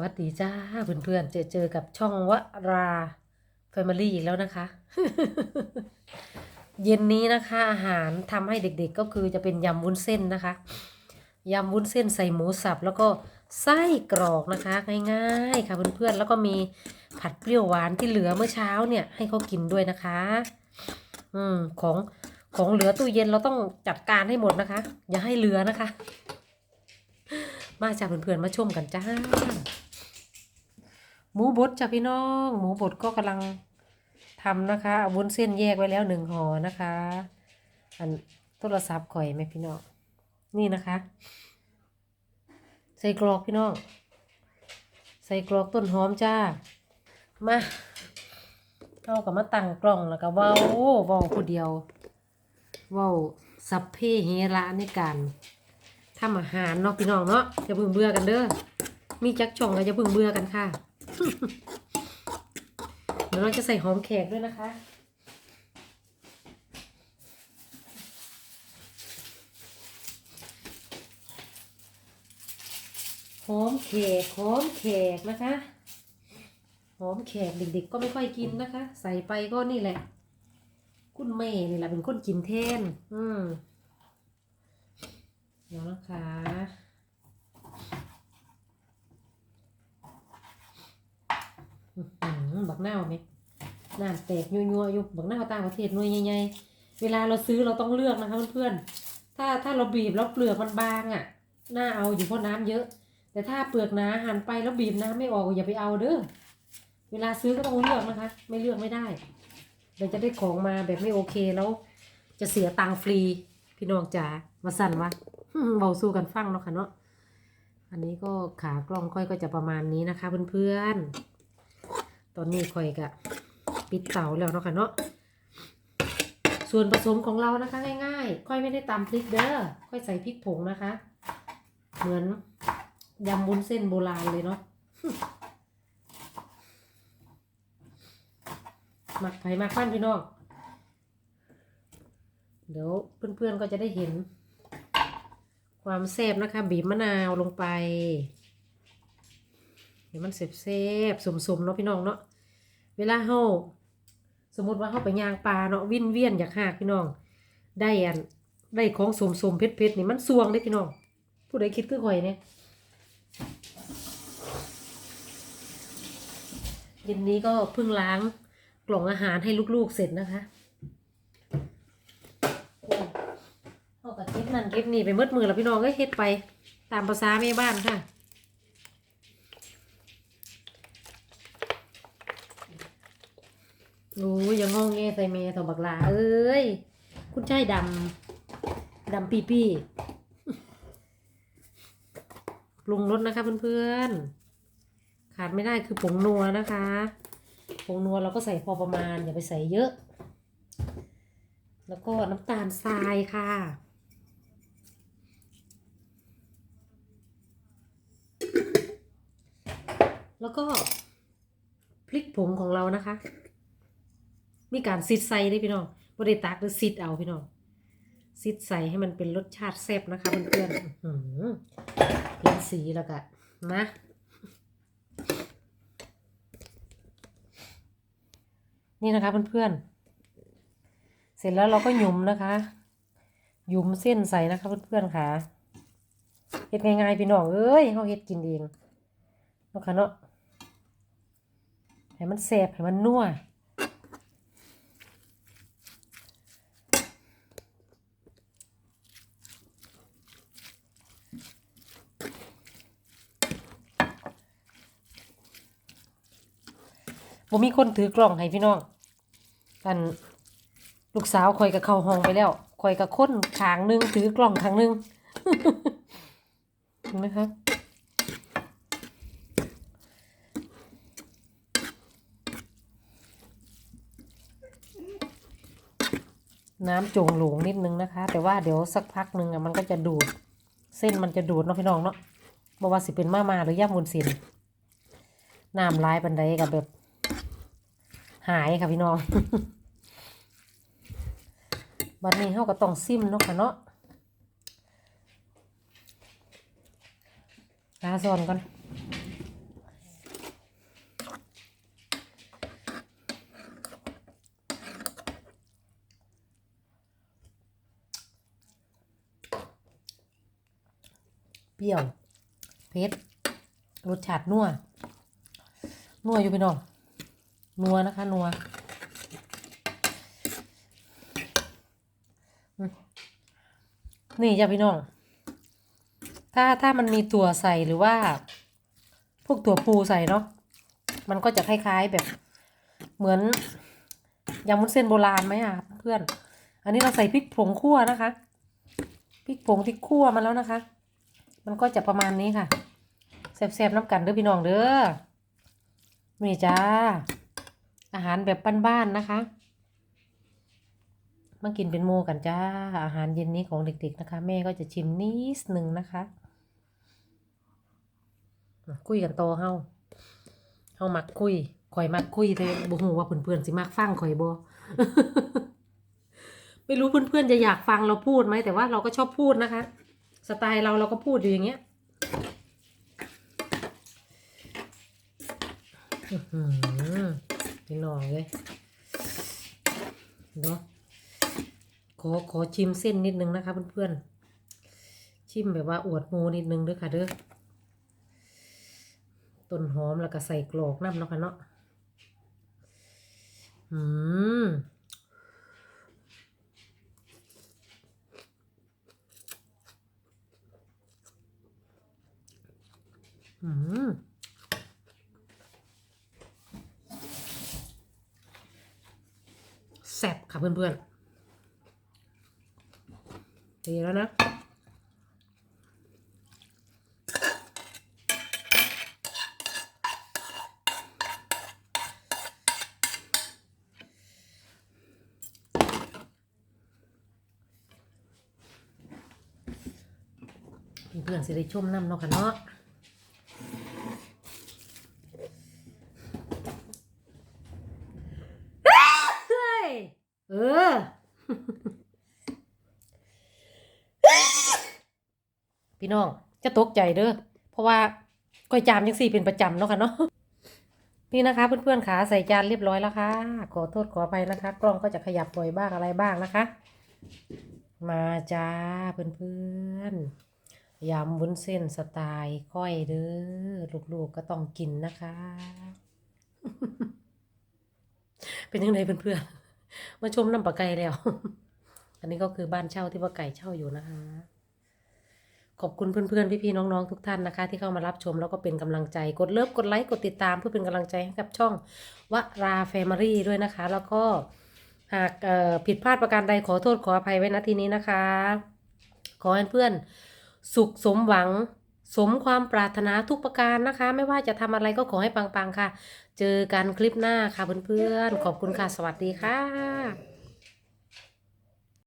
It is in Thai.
วัสดีจ้าเพื่อนๆเจอเจอกับช่องวราแฟมิลี่อีกแล้วนะคะ เย็นนี้นะคะ อาหารทำให้เด็กๆก็คือจะเป็นยำวุ้นเส้นนะคะยำวุ้นเส้นใส่หมูสับ แล้วก็ไส้กรอกนะคะ ง่ายๆค่ะเพื่อนๆแล้วก็มีผัดเปรี้ยวหวานที่เหลือเมื่อเช้าเนี่ย ให้เขากินด้วยนะคะ อืมของของเหลือตู้เย็นเราต้องจัดการให้หมดนะคะ อย่าให้เหลือนะคะ มาจากเพื่อนๆมาชมกันจ้า หมูบดจ้ะพี่น้อง หมูบดก็กำลังทำนะคะเอาวุ้นเส้นแยกไว้แล้วหนึ่งห่อนะคะ อันโทรศัพท์ข่อยไหมพี่น้อง นี่นะคะ ใส่กรอกพี่น้อง ใส่กรอกต้นหอมจ้า มาเอากับมาตั้งกล่องแล้วก็เว้าเว้าผู้เดียว เว้าสัพเพเฮระในการทำอาหารเนาะพี่น้องเนาะอย่าเพิ่งเบื่อกันเด้อมีจักช่องก็อย่าเพิ่งเบื่อกันค่ะ เดี๋ยวเราจะใส่หอมแขกด้วยนะคะ หอมแขกหอมแขกนะคะ หอมแขกเด็กๆก็ไม่ค่อยกินนะคะ ใส่ไปก็นี่แหละ คุณแม่นี่แหละเป็นคนกินแทน อืมเดี๋ยวนะคะ อื้อหือ บักหน้าวไหมน้ำแตกยัวๆอยู่บักหน้าต่างประเทศหน่วยใหญ่ๆเวลาเราซื้อเราต้องเลือกนะคะเพื่อนๆถ้าถ้าเราบีบแล้วเปลือกมันบางอะน่าเอาอยู่เพราะน้ำเยอะ แต่ถ้าเปลือกหนาหั่นไปแล้วบีบน้ำไม่ออกอย่าไปเอาเด้อเวลาซื้อก็ต้องเลือกนะคะ ไม่เลือกไม่ได้เดี๋ยวจะได้ของมาแบบไม่โอเคแล้ว จะเสียตังค์ฟรีพี่น้องจ๋ามาสั่นวะเบาสู้กันฟังเนาะค่ะเนาะอันนี้ก็ขากล้องค่อยก็จะประมาณนี้นะคะเพื่อนๆ ตอนนี้ค่อยกะปิดเตาแล้วเนาะค่ะเนาะ ส่วนผสมของเรานะคะง่ายๆค่อยไม่ได้ตำพริกเด้อค่อยใส่พริกผงนะคะ เหมือนยำวุ้นเส้นโบราณเลยเนาะหมักไผ่มักปั้นพี่น้อง เดี๋ยวเพื่อนๆก็จะได้เห็น ความแซ่บนะคะ บีบมะนาวลงไป เห็นมันเซฟๆสมๆเนาะพี่น้องเนาะเวลาเฮาสมมติว่าเฮาไปย่างปลาเนาะวิ่นเวียนอยากหากพี่น้อง ได้อันได้ของสมๆเผ็ดๆนี่มันสวงเด้พี่น้อง ผู้ใดคิดคือข่อยเนี่ยเย็นนี้ก็เพิ่งล้างกล่องอาหารให้ลูกๆเสร็จนะคะเอากับเก็บนั่นเก็บนี่ไปมืดมือแล้วพี่น้องก็เฮ็ดไปตามภาษาแม่บ้านค่ะ โอ้ยอย่างงงแงใส่เมย์ถบักลาเอ้ย คุณชายดำดำปีปีปรุงรสนะคะเพื่อนๆ ขาดไม่ได้คือผงนัวนะคะ ผงนัวเราก็ใส่พอประมาณอย่าไปใส่เยอะ แล้วก็น้ำตาลทรายค่ะแล้วก็พริกผงของเรานะคะ มีการซิดใส่ด้วยพี่น้องบริตักหรือซิดเอาพี่น้องซิดใส่ให้มันเป็นรสชาติแซ่บนะคะเพื่อนๆอื้อนสีแล้วก็นะนี่นะคะเพื่อนๆ เสร็จแล้วเราก็หยุมนะคะ หยุมเส้นใส่นะคะเพื่อนๆค่ะเฮ็ดง่ายๆพี่น้องเอ้ยเขาเฮ็ดกินเองเนาะค่ะเนาะให้มันแซ่บให้มันนัว บ่มีคนถือกล่องให้พี่น้อง อันลูกสาวคอยกับเข้าห้องไปแล้วคอยกับคนขางนึงถือกล่องขางนึงเห็นไหมคะน้ำจงหลวงนิดนึงนะคะ แต่ว่าเดี๋ยวสักพักหนึ่งอะมันก็จะดูด เส้นมันจะดูดเนาะพี่น้องเนาะบ่ว่าสิเป็นมามาหรือย่ำมุนสินน้ำลายปันไดกับแบบ หายค่ะพี่น้องบัดนี้เขาก็ต้องซิมเนาะค่ะเนาะลาซอนก่อนเปรี้ยว เผ็ด รสชาตินัว นัวอยู่พี่น้อง นัวนะคะ นัวนี่จ้ะพี่น้อง ถ้าถ้ามันมีถั่วใส่หรือว่า พวกถั่วพูใส่เนาะ มันก็จะคล้ายๆแบบ เหมือนยำมุ้นเส้นโบราณไหมอะเพื่อน อันนี้เราใส่พริกผงคั่วนะคะ พริกผงที่คั่วมาแล้วนะคะ มันก็จะประมาณนี้ค่ะแซ่บๆน้ำกันเด้อพี่น้องเด้อนี่จ้า อาหารแบบบ้านๆนะคะ มากินเป็นโมกันจ้า อาหารเย็นนี้ของเด็กๆนะคะ แม่ก็จะชิมนิดหนึ่งนะคะ คุยกันโตเฮาเฮามักคุยข่อยมักคุยแต่บ่ฮู้ว่าเพื่อนๆสิมักฟังข่อยบ่ไม่รู้เพื่อนๆจะอยากฟังเราพูดไหมแต่ว่าเราก็ชอบพูดนะคะ สไตล์เราเราก็พูดอยู่อย่างเงี้ยอื พี่น้องเลยเนาะขอขอชิมเส้นนิดนึงนะคะเพื่อนๆ ชิมแบบว่าอวดโมนิดนึงด้อค่ะเด้อต้นหอมแล้วก็ใส่กรอกน้ำเนาะค่ะเนาะอืมอืม ซ่บค่ะเพื่อนๆดีแล้วนะเพื่อนๆสิได้ชมน้ำเนาะค่ะเนาะ เฮ้ย เออ พี่น้องจะตกใจเด้อเพราะว่าก้อยจามยังสี่เป็นประจำเนาะค่ะเนาะนี่นะคะเพื่อนๆขาใส่จานเรียบร้อยแล้วค่ะ ขอโทษขออภัยนะคะ กล้องก็จะขยับบ่อยบ้างอะไรบ้างนะคะ มาจ้าเพื่อนๆยำวุ้นเส้นสไตล์ก้อยเด้อลูกๆก็ต้องกินนะคะ เป็นยังไงเพื่อนๆ มาชมน้ำปลาไก่แล้ว อันนี้ก็คือบ้านเช่าที่ป้าไก่เช่าอยู่นะคะ ขอบคุณเพื่อนๆ พี่ๆ น้องๆ ทุกท่านนะคะ ที่เข้ามารับชมแล้วก็เป็นกำลังใจ กดเลิฟกดไลค์กดติดตามเพื่อเป็นกำลังใจให้กับช่องวราแฟมิลี่ด้วยนะคะ แล้วก็หากผิดพลาดประการใดขอโทษขออภัยไว้ณที่นี้นะคะ ขอให้เพื่อนสุขสมหวัง สมความปรารถนาทุกประการนะคะ ไม่ว่าจะทำอะไรก็ขอให้ปังๆค่ะ เจอกันคลิปหน้าค่ะเพื่อนๆ ขอบคุณค่ะ สวัสดีค่ะ